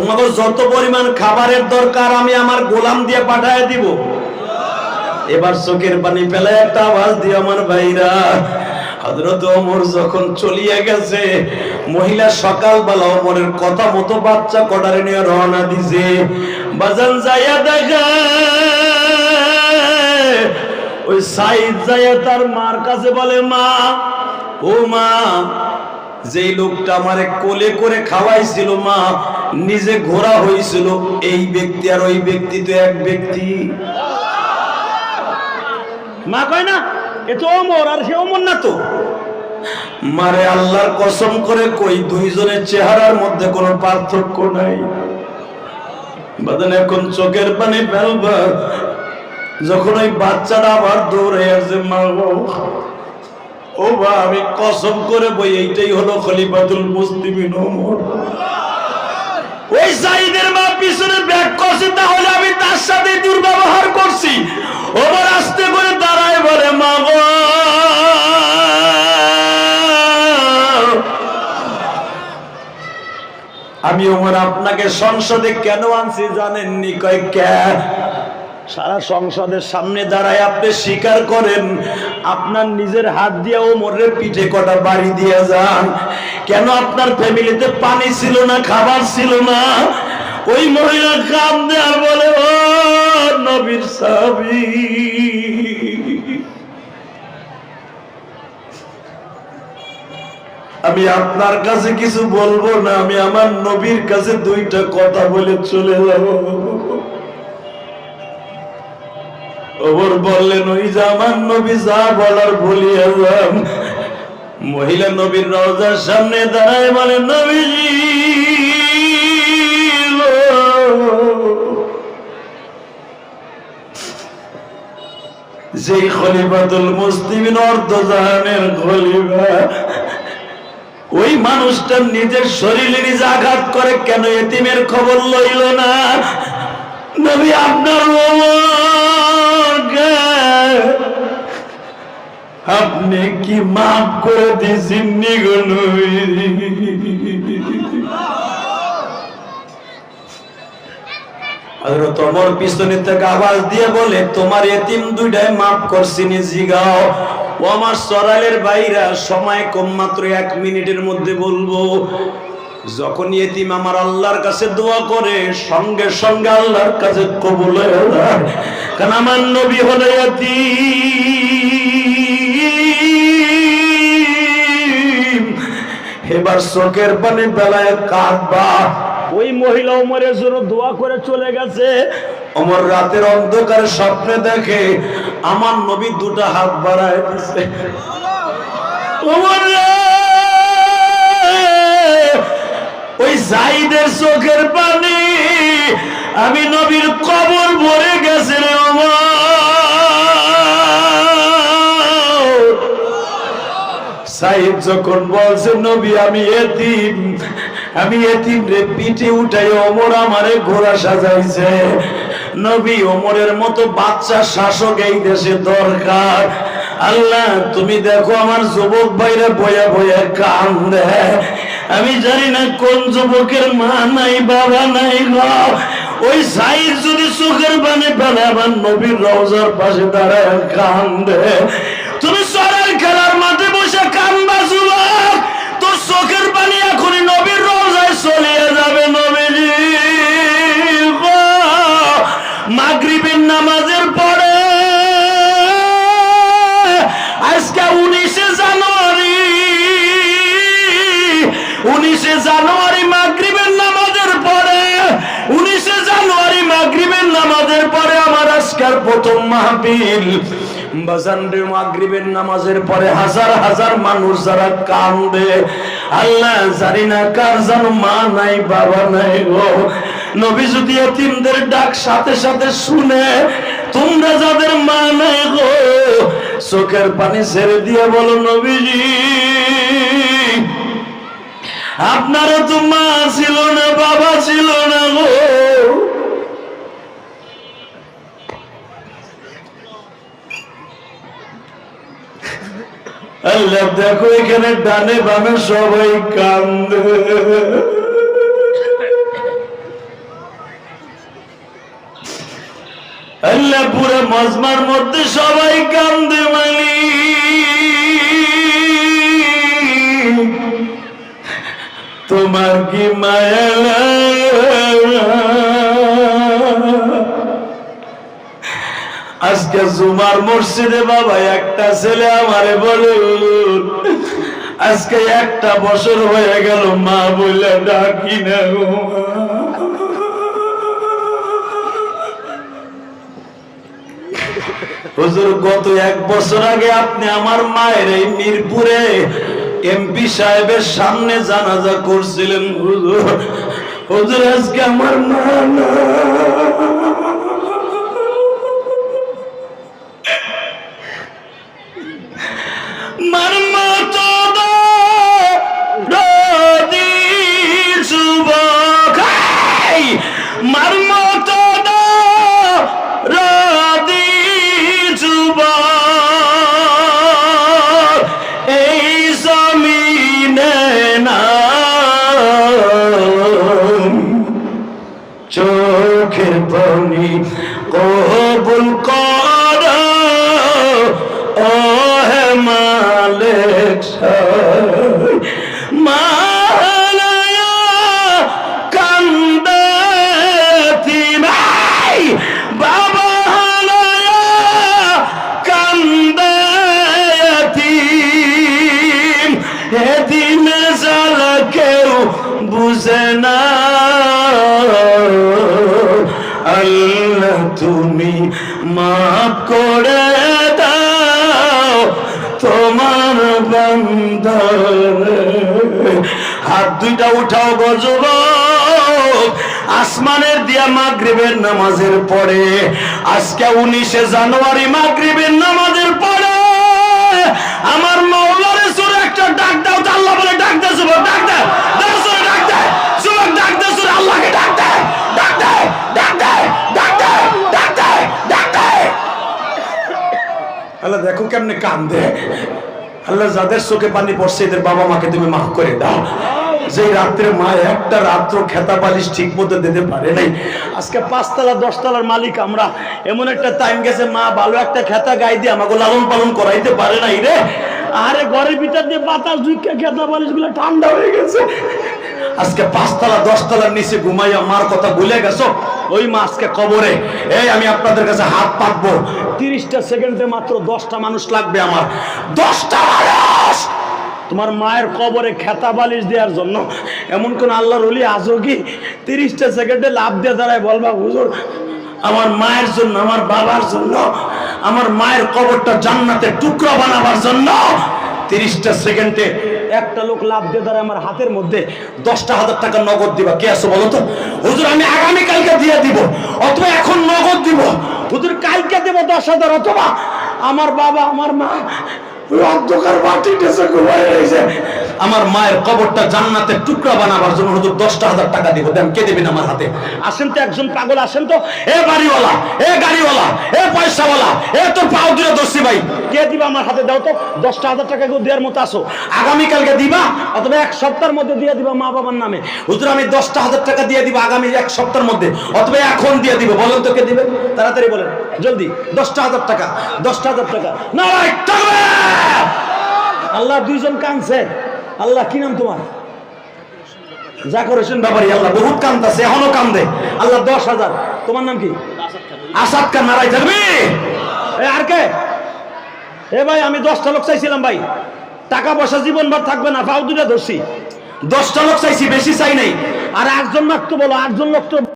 তোমাদের যত পরিমাণ খাবারের দরকার আমি আমার গোলাম দিয়ে পাঠায় দিব। এবার চোখের পানি ফেলে একটা আওয়াজ দিয়ে আমার ভাইরা। হযরত ওমর যখন চলিয়ে গেছে, মহিলা সকালবেলা ওমরের কথা মতো বাচ্চা কটারে নিয়ে রওনা দিছে। বাজান যাইয়া দেখা, ওই সাইদ যাইয়া তার মার কাছে বলে, মা, ও মা যেই লোকটা আমারে কোলে করে খাওয়াইছিল মা নিজে ঘোরা হয়েছিল এই ব্যক্তি আর ওই ব্যক্তি তো এক ব্যক্তি। মা কয় না এ তো অমর আর সে অমর না তো। মারে আল্লাহর কসম করে কই দুইজনের চেহারার মধ্যে কোনো পার্থক্য নাই। বাদান এখন চোখের পানি ফেলবা। যখন ওই বাচ্চাটা আবার দৌড়ে আসে মা ও বা আমি কসম করে বই এইটাই হলো খলিফাতুল মুসলিমিন ওমর। ওই সাইদের মা পিছনে ব্যাগ করছে, তাহলে আমি তার সাথে দুর্ব্যবহার করছি। ওবার আস্তে করে দাঁড়ায় বলে, মা গো, আমি ওমর আপনাকে সংসদে কেন আনছি জানেননি? কয়, কে? সারা সংসদের সামনে দাঁড়ায় আপনি স্বীকার করেন, আপনার নিজের হাত দিয়ে ওমরের পিঠে কটা বাড়ি দিয়ে যান। কেন আপনার ফ্যামিলিতে পানি ছিল না, খাবার ছিল না? ওই মহিলা কাম দেওয়ার বলে, ও নবীর সাবি। আমি আপনার কাছে কিছু বলব না, আমি আমার নবীর কাছে দুইটা কথা বলে চলে যাব। ওমর বললেন, ওই আমার নবী যা বলার বলিয়া যান মহিলা নবীর রওজার সামনে দাঁড়ায় বলে নবীজি যেই খলিফাতুল মুসলিমিন অর্ধ জাহানের খলিফা, ওই মানুষটা নিজের শরীরে নিজে আঘাত করে কেন এতিমের খবর লইল না? নবী আপনার ওমরকে আপনি কি মাফ করে দিয়েছেন পিছনে থেকে আওয়াজ দিয়ে বলে, তোমার এতিম দুইটাই মাফ করছি ও আমার সরালের বাইরা, সময় কম মাত্র এক মিনিটের মধ্যে বলব যখন এতিম আমার আল্লাহর কাছে দোয়া করে, সঙ্গে সঙ্গে আল্লাহর কাছে কবুল কারণ আমার নবী হলো এবার চোখের পানি বেলায় কাঁদবা। ওই মহিলা ওমরের জন্য দোয়া করে চলে গেছে। অমর রাতের অন্ধকারে স্বপ্নে দেখে আমার নবী দুটা হাত বাড়ায় দিছে। ওমর ওই জাইদের চোখের পানি আমি নবীর কবর ভরে গেছে রে ওমর সাইদ যখন বলছে, নবী, আমি এতিম। আমি এতিম রে, পিঠে উঠাই ওমর আমারে ঘোড়া সাজাইছে। নবী, ওমরের মতো বাচ্চা শাসক এই দেশে দরকার। আল্লাহ, তুমি দেখো আমার যুবক ভাইরা বয়া বয়া কান্দে আমি জানি না কোন যুবকের মা নাই, বাবা নাই ওই সাইদ যদি চোখের বানে ফেলে, আমার নবীর রওজার পাশে দাঁড়ায় কান্দে তুমি নামাজের পরে আজকে উনিশে জানুয়ারি উনিশে জানুয়ারি মাগরিবের নামাজের পরে, উনিশে জানুয়ারি মাগরিবের নামাজের পরে আমার আজকের প্রথম মাগরিবের নামাজের পরে হাজার হাজার মানুষ যারা কান্দে, আল্লাহ জানি না কার যেন মা নাই, বাবা নাই গো। নবী যদি এতিমদের ডাক সাথে সাথে শুনে, তোমরা যাদের মা নাই গো, চোখের পানি ছেড়ে দিয়ে বলো, নবীজি, আপনারও তো মা ছিল না, বাবা ছিল না গো। দেখো এখানে ডানে বামে সবাই কান্দে। মজমার মধ্যে সবাই কান্দে মালি তোমার কি মায়া আজকে জুমার মসজিদে বাবা একটা ছেলে আমারে বলে আজকে একটা বছর হয়ে গেল, মা বলে ডাকি না হুজুর, গত এক বছর আগে আপনি আমার মায়ের এই মিরপুরে এমপি সাহেবের সামনে জানাজা করছিলেন। হুজুর হুজুর, আজকে আমার মা না কেউ বুঝে না। আল্লাহ তুমি মাফ করে হাত দুইটা উঠাও গজব আসমানের দিয়া মাগরিবের নামাজের পরে, আজকে উনিশে জানুয়ারি মাগরিবের নামাজের পরে, আমার মৌলারে সুরে একটা ডাক দাও বলে ডাক দে যুবক, ডাক দাও সুরে দেখো কেমনে কান্দে। আল্লাহ যাদের চোখে পানি পড়ছে, এদের বাবা মাকে তুমি মাফ করে দাও। যে রাত্রে মা একটা রাত্র খেতা বালিশ ঠিক মতো দিতে পারে নাই। আজকে পাঁচতলা, দশতলার মালিক আমরা। এমন একটা টাইম গেছে, মা ভালো একটা খেতা গাই দিয়ে আমাকে লালন পালন করাইতে পারে নাই রে। আরে ঘরের ভিতর দিয়ে বাতাস ঢুকে খেতা বালিশগুলো ঠান্ডা হয়ে গেছে। আজকে পাঁচতলা, দশতলার নিচে ঘুমাইয়া মার কথা ভুলে গেছো? ওই মা আজকে কবরে। এই আমি আপনাদের কাছে হাত পাতবো। তিরিশটা সেকেন্ডে মাত্র দশটা মানুষ লাগবে আমার। দশটা মানুষ! তোমার মায়ের কবরে খেতা বালিশ দেওয়ার জন্য। এমন কোন আল্লাহর অলি আজও কি? তিরিশটা সেকেন্ডে লাভ দিয়ে দাঁড়ায় বলবা, হুজুর, আমার মায়ের জন্য, আমার বাবার জন্য, আমার মায়ের কবরটা জান্নাতের টুকরা বানাবার জন্য তিরিশটা সেকেন্ডে একটা লোক লাভ দিয়ে দাঁড়ায় আমার হাতের মধ্যে দশটা হাজার টাকা নগদ দিবা। কে আছো বলো তো? হুজুর, আমি আগামীকালকে দিয়ে দিব, অথবা এখন নগদ দিব। হুজুর, কালকে দেব দশ হাজার, অথবা আমার বাবা, আমার মা ওই অন্ধকার টেসে ঘুমায় রয়েছে। আমার মায়ের কবরটা জান্নাতের টুকরা বানাবার জন্য হুজুর দশটা হাজার টাকা দিব। দেন, কে দেবেন আমার হাতে? আসেন তো, একজন পাগল, আসেন তো। এ বাড়িওয়ালা, এ গাড়িওয়ালা, এ পয়সাওয়ালা, এ তোর পাও দিলে দোষী ভাই। কে দিবা আমার হাতে? দাও তো, দশটা হাজার টাকা কেউ দেওয়ার মতো আসো আগামীকালকে দিবা, অথবা এক সপ্তাহের মধ্যে দিয়ে দিবা মা বাবার নামে। হুজুর, আমি দশটা হাজার টাকা দিয়ে দিব আগামী এক সপ্তাহের মধ্যে, অথবা এখন দিয়ে দিব। বলেন তো, কে দিবে তাড়াতাড়ি বলেন। জলদি, দশটা হাজার টাকা, দশটা হাজার টাকা। না আল্লাহ দুইজন কানছে আল্লাহ, কি নাম তোমার? যা করেছেন ব্যাপারই আল্লাহ, বহুত কান্দাছে, এখনও কান্দে। আল্লাহ, দশ হাজার। তোমার নাম কি? আসাদ খান নারাই থাকবি? আর কে? এ ভাই, আমি দশটা লোক চাইছিলাম ভাই। টাকা পয়সা জীবন ভর থাকবে না, পাও দুটা ধরছি। দশটা লোক চাইছি, বেশি চাই নাই। আর একজন লোক তো বলো, আটজন লোক তো